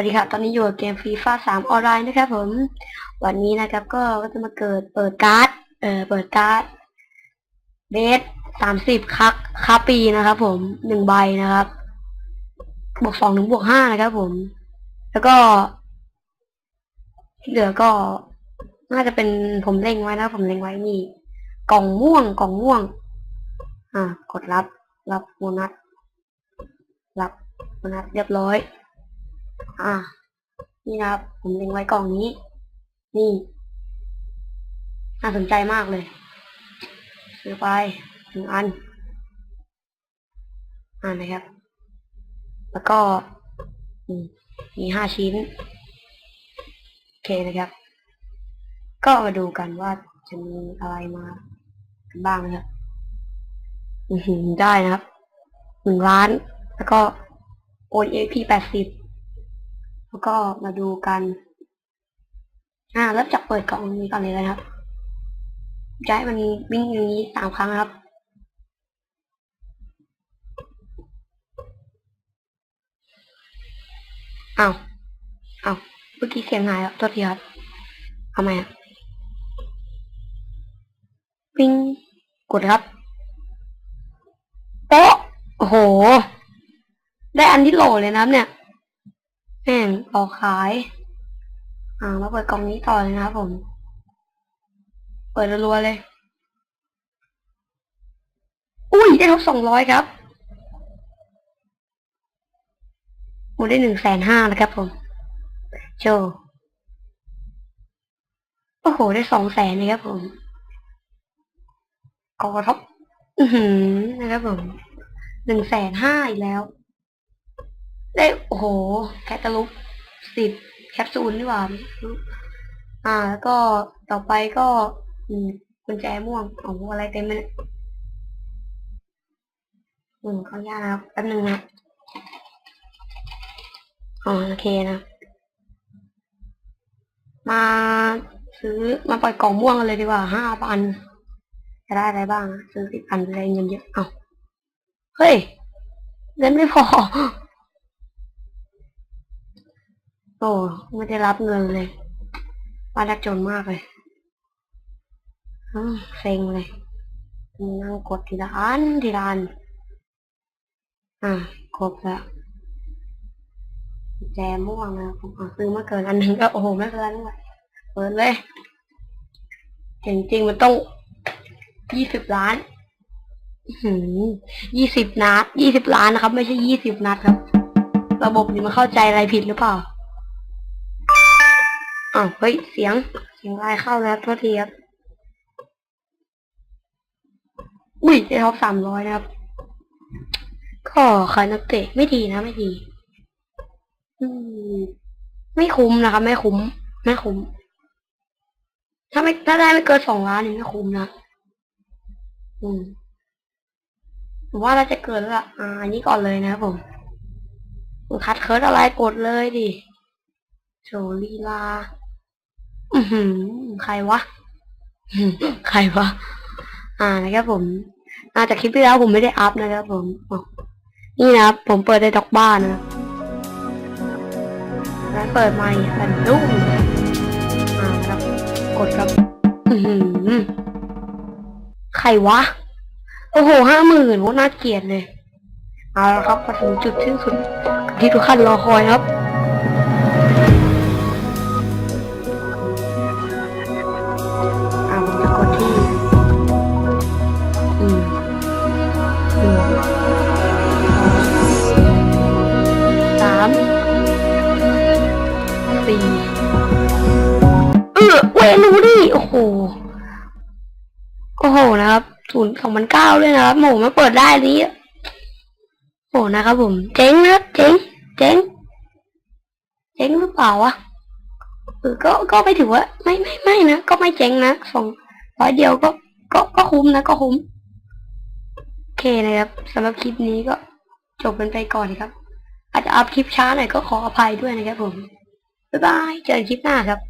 วัสดีครับ ตอนนี้อยู่กับเกมฟีฟ่าสามออนไลน์นะครับผม วันนี้นะครับก็จะมาเกิดเปิดการ์ด เอ่อ เปิดการ์ดเบสสามสิบคักคาปีนะครับผมหนึ่งใบนะครับ บวกสองถึงบวกห้านะครับผม แล้วก็ ที่เหลือก็น่าจะเป็นผมเล็งไว้นะ ผมเล็งไว้นี่ กล่องม่วง กล่องม่วง อ่า กดรับ รับโบนัสรับโบนัสเรียบร้อย อ่า นี่นะครับ ผมเล็งไว้กล่องนี้ นี่น่าสนใจมากเลย ซื้อไปหนึ่งอัน อ่านะครับ แล้วก็มีห้าชิ้น โอเคนะครับ ก็มาดูกันว่าจะมีอะไรมากันบ้างนะครับได้นะครับหนึ่งล้าน แล้วก็ OEP แปดสิบ แล้วก็มาดูกัน อ่าเริ่มจากเปิดกล่องนี้ก่อนเลยนะครับจะให้มันวิ่งอย่างนี้สามครั้งครับ เอาวอ้าเมื่อกี้เสียงหายแล้วตัวทีครับทำไมอะปิ้งกดครับโป๊ะโอ้โห ได้อันที่โหลเลยนะครับเนี่ย แม่งรอขาย อ่ามาเปิดกล่องนี้ต่อเลยนะครับผม เปิดรัวๆเลย อุ้ยได้ทบสองร้อยครับโอ้ได้หนึ่งแสนห้านะครับผม โชว์โอ้โห ได้สองแสนเลยครับผมกอท็อป อือหือนะครับผมหนึ่งแสนห้าอีกแล้ว ได้ โอ้โห แคตตาลูปสิบแคปซูลนี่หว่า อ่า แล้วก็ต่อไปก็ อืมกุญแจม่วงโอ้โหอะไรเต็มเลยเนี่ยอืมขออนุญาตนะครับแป๊บนึงนะอ๋อโอเคนะ มาซื้อมาปล่อยกล่องม่วงกันเลยดีกว่าห้าพันจะได้อะไรบ้าง ซื้อสิบพันได้เงินเยอะ เอาเฮ้ยเงินไม่พอ โอ้ไม่ได้รับเงินเลยว่ายากจนมากเลยเซ็งเลยนั่งกดทีละอันทีละอันอะครบแล้วแจม่วงนะผมซื้อมาเกินอันหนึ่งก็โอ้โหไม่เป็นเป็นไรเปิดเลยเห็นจริงมันต้องยี่สิบล้านยี่สิบนัดยี่สิบล้านนะครับ ไม่ใช่ยี่สิบนัดครับ ระบบนี้มันเข้าใจอะไรผิดหรือเปล่า อ้าวเฮ้ย เสียง เสียงอะไรเข้าแล้วโทษทีครับ อุ้ยได้ท็อปสามร้อยนะครับ ก็ขายนักเตะไม่ดีนะไม่ดี อืม ไม่คุ้มนะครับ ไม่คุ้ม ไม่คุ้ม ถ้าไม่ถ้าได้ไม่เกินสองล้านนี่ไม่คุ้มนะ อืมผมว่าเราจะเกินแล้วล่ะอ่าอันนี้ก่อนเลยนะครับผมคัดเคิร์ดอะไรกดเลยดิโชลีลา อือหือ ใครวะอื้อหือใครวะ อ่านะครับผม อาจากคลิปที่แล้วผมไม่ได้อัพนะครับผมอ๋อนี่นะครับผมเปิดในด็อกบ้านนะครับแล้วเปิดไมค์อันรุ่งอ่าครับ กดครับ อือหือ ใครวะ โอ้โหห้าหมื่นโหน่าเกลียดเลย เอาละครับมาถึงจุดที่สุดที่ทุกท่านรอคอยครับ อ้โห โอ้โหนะครับศูนย์สองพันเก้าด้วยนะครับโหมาเปิดได้นี้โอ้นะครับผม เจ๊งนะเจ๊งเจ๊งเจ๊งหรือเปล่าวะเออก็ก็ไม่ถือว่า ไม่ไม่ไม่นะก็ไม่เจ๊งนะสองร้อยเดียวก็ก็ก็คุ้มนะก็คุ้มโอเคนะครับสำหรับคลิปนี้ก็จบกันไปก่อนนะครับ อาจจะอัพคลิปช้าหน่อยก็ขออภัยด้วยนะครับผม บ๊ายบาย เจอกันคลิปหน้าครับ